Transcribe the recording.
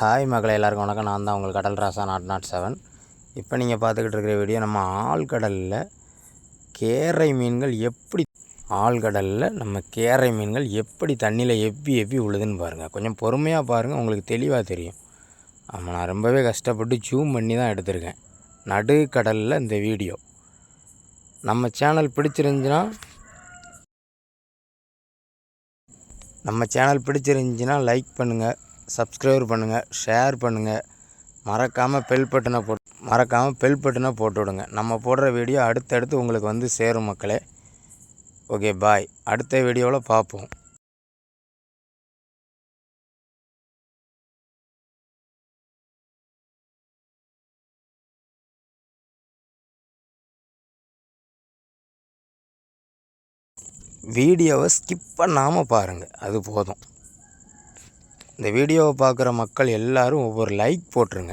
Hi மக்களை எல்லாருக்கும் வணக்கம். நான் தான் உங்கள் கடல் ராசா நாட் நாட் செவன். இப்போ நீங்கள் பார்த்துக்கிட்டு இருக்கிற வீடியோ நம்ம ஆழ்கடலில் கேரை மீன்கள் எப்படி ஆழ்கடலில் நம்ம கேரை மீன்கள் எப்படி தண்ணியில் எப்பி எப்பி உழுதுன்னு பாருங்கள் கொஞ்சம் பொறுமையாக பாருங்கள் உங்களுக்கு தெளிவாக தெரியும். ஆமாம் நான் ரொம்பவே கஷ்டப்பட்டு ஜூம் பண்ணி தான் எடுத்திருக்கேன். நடு கடலில் இந்த வீடியோ நம்ம சேனல் பிடிச்சிருந்துச்சுன்னா நம்ம சேனல் பிடிச்சிருந்துச்சின்னா லைக் பண்ணுங்கள் சப்ஸ்கிரைப் பண்ணுங்கள் ஷேர் பண்ணுங்கள் மறக்காமல் பெல் பட்டனை போட் மறக்காமல் பெல் பட்டனை போட்டு விடுங்க. நம்ம போடுற வீடியோ அடுத்தடுத்து உங்களுக்கு வந்து சேரும் மக்களே. ஓகே பாய் அடுத்த வீடியோவில் பார்ப்போம். வீடியோவை ஸ்கிப் பண்ணாமல் பாருங்கள் அது போதும். இந்த வீடியோவை பார்க்குற மக்கள் எல்லோரும் ஒவ்வொரு லைக் போட்டுருங்க.